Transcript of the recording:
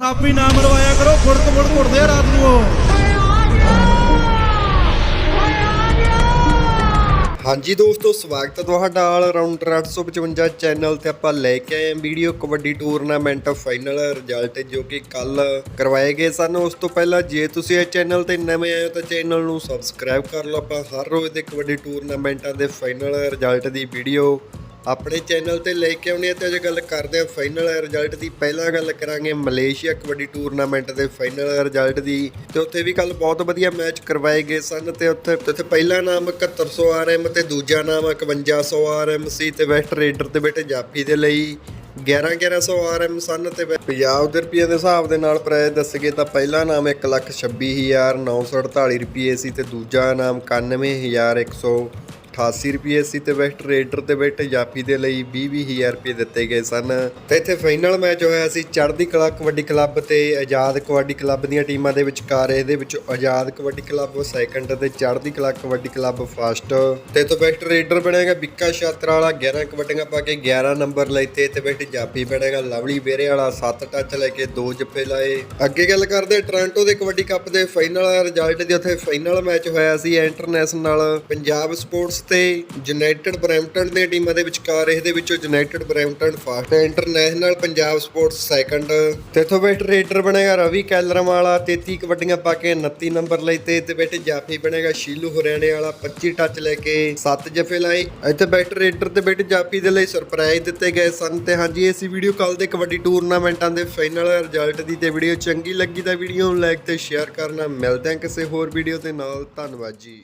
ਥਾਪੀ ਨਾ ਮਰਵਾਇਆ ਕਰੋ ਫੁੜਕ ਫੁੜਕ ਉੱਠਦੇ ਆ ਰਾਤ ਨੂੰ ਹਾਂਜੀ ਦੋਸਤੋ, ਸਵਾਗਤ ਹੈ ਤੁਹਾਡਾ ਆਲ ਰਾਉਂਡਰ 855 ਚੈਨਲ ਤੇ ਆਪਾਂ ਲੈ ਕੇ ਆਏ ਹਾਂ video kabaddi tournament final result ਜੋ ਕਿ ਕੱਲ ਕਰਵਾਏ ਗਏ ਸਨ। ਉਸ ਤੋਂ ਪਹਿਲਾਂ ਜੇ ਤੁਸੀਂ ਇਹ ਚੈਨਲ ਤੇ ਨਵੇਂ ਆਏ ਹੋ ਤਾਂ ਚੈਨਲ ਨੂੰ ਸਬਸਕ੍ਰਾਈਬ ਕਰ ਲਓ। ਆਪਾਂ ਹਰ ਰੋਜ਼ ਦੇ ਕਬੱਡੀ ਟੂਰਨਾਮੈਂਟਾਂ ਦੇ ਫਾਈਨਲ ਰਿਜ਼ਲਟ ਦੀ ਵੀਡੀਓ ਆਪਣੇ ਚੈਨਲ ਤੇ ਲੈ ਕੇ ਆਉਣੇ ਆ ਤੇ ਅੱਜ ਗੱਲ ਕਰਦੇ ਹਾਂ ਫਾਈਨਲ ਰਿਜ਼ਲਟ ਦੀ। ਪਹਿਲਾਂ ਗੱਲ ਕਰਾਂਗੇ ਮਲੇਸ਼ੀਆ ਕਬੱਡੀ ਟੂਰਨਾਮੈਂਟ ਦੇ ਫਾਈਨਲ ਰਿਜ਼ਲਟ ਦੀ, ਤੇ ਉੱਥੇ ਵੀ ਕੱਲ ਬਹੁਤ ਵਧੀਆ ਮੈਚ ਕਰਵਾਏ ਗਏ ਸਨ ਤੇ ਉੱਥੇ ਉੱਥੇ ਪਹਿਲਾ ਨਾਮ 7100 ਆਰਐਮ ਤੇ ਦੂਜਾ ਨਾਮ 5100 ਆਰਐਮ ਸੀ ਤੇ ਵੈਸਟ ਰੇਡਰ ਤੇ ਬੇਟੇ ਜਾਫੀ ਦੇ ਲਈ 11 1100 ਆਰਐਮ ਸਨ ਤੇ ਵੈ- ਪੰਜਾਬ ਦੇ ਰੁਪਏ ਦੇ ਹਿਸਾਬ ਦੇ ਨਾਲ ਪ੍ਰਾਈਜ਼ ਦੱਸਗੇ ਤਾਂ ਪਹਿਲਾ ਨਾਮ 126948 ਰੁਪਏ ਸੀ ਤੇ ਦੂਜਾ ਨਾਮ 91100 88 ਰੁਪਏ ਸੀ ਤੇ ਵੈਸਟ ਰੇਡਰ ਤੇ ਬੈਠੇ ਜਾਫੀ ਦੇ ਲਈ 20-20000 ਰੁਪਏ ਦਿੱਤੇ ਗਏ ਸਨ। ਤੇ ਇੱਥੇ ਫਾਈਨਲ ਮੈਚ ਹੋਇਆ ਸੀ ਚੜ੍ਹਦੀ ਕਲਾ ਕਬੱਡੀ ਕਲੱਬ ਤੇ ਆਜ਼ਾਦ ਕਬੱਡੀ ਕਲੱਬ ਦੀਆਂ ਟੀਮਾਂ ਦੇ ਵਿਚਕਾਰ। ਇਹਦੇ ਵਿੱਚ ਆਜ਼ਾਦ ਕਬੱਡੀ ਕਲੱਬ ਸੈਕੰਡ ਤੇ ਚੜ੍ਹਦੀ ਕਲਾ ਕਬੱਡੀ ਕਲੱਬ ਫਸਟ ਤੇ ਤੋਂ ਵੈਸਟ ਰੇਡਰ ਬਣੇਗਾ ਬਿੱਕਾ ਛਾਤਰਾ ਵਾਲਾ 11 ਕਬੱਡੀਆਂ ਪਾ ਕੇ 11 ਨੰਬਰ ਲੈਤੇ ਤੇ ਬੈਠੇ ਜਾਫੀ ਬਣੇਗਾ ਲਵਲੀ ਬੇਰੇ ਵਾਲਾ 7 ਟੱਚ ਲੈ ਕੇ 2 ਜੱਫੇ ਲਾਏ। ਅੱਗੇ ਗੱਲ ਕਰਦੇ ਟੋਰਾਂਟੋ ਦੇ ਕਬੱਡੀ ਕੱਪ ਦੇ ਫਾਈਨਲ ਰਿਜ਼ਲਟ ਦੇ। ਉੱਥੇ ਫਾਈਨਲ ਮੈਚ ਹੋਇਆ ਸੀ ਇੰਟਰਨੈਸ਼ਨਲ ਪੰਜਾਬ ਸਪੋਰਟਸ ਤੇ ਯੂਨਾਈਟਿਡ ਬਰੈਂਪਟਨ ਦੀਆਂ ਟੀਮਾਂ ਦੇ ਵਿਚਕਾਰ ਇਹਦੇ ਵਿੱਚੋਂ United Brampton first international Punjab sports second. ਤੇ ਇਥੋਂ ਬੈਟ ਰੇਡਰ ਬਣੇਗਾ ਰਵੀ ਕੈਲਰਮ ਵਾਲਾ 33 ਕਬੱਡੀਆਂ ਪਾ ਕੇ 29 ਨੰਬਰ ਲਈ ਤੇ ਤੇ ਬੈਠੇ ਜਾਫੀ ਬਣੇਗਾ ਸ਼ੀਲੂ ਹਰਿਆਣੇ ਵਾਲਾ 25 ਟੱਚ ਲੈ ਕੇ 7 ਜਫੇ ਲਾਏ। ਇੱਥੇ ਬੈਟ ਰੇਡਰ ਤੇ ਬੈਠੇ ਜਾਫੀ ਦੇ ਲਈ ਸਰਪ੍ਰਾਈਜ਼ ਦਿੱਤੇ ਗਏ ਸਨ ਤੇ ਹਾਂਜੀ, ਇਸ ਵੀਡੀਓ ਕੱਲ ਦੇ ਕਬੱਡੀ ਟੂਰਨਾਮੈਂਟਾਂ ਦੇ ਫਾਈਨਲ ਰਿਜ਼ਲਟ ਦੀ ਤੇ ਵੀਡੀਓ ਚੰਗੀ ਲੱਗੀ ਤਾਂ ਵੀਡੀਓ ਨੂੰ ਲਾਈਕ ਤੇ ਸ਼ੇਅਰ ਕਰਨਾ। ਮਿਲਦੇ ਹਾਂ ਕਿਸੇ ਹੋਰ ਵੀਡੀਓ ਦੇ ਨਾਲ। ਧੰਨਵਾਦ ਜੀ।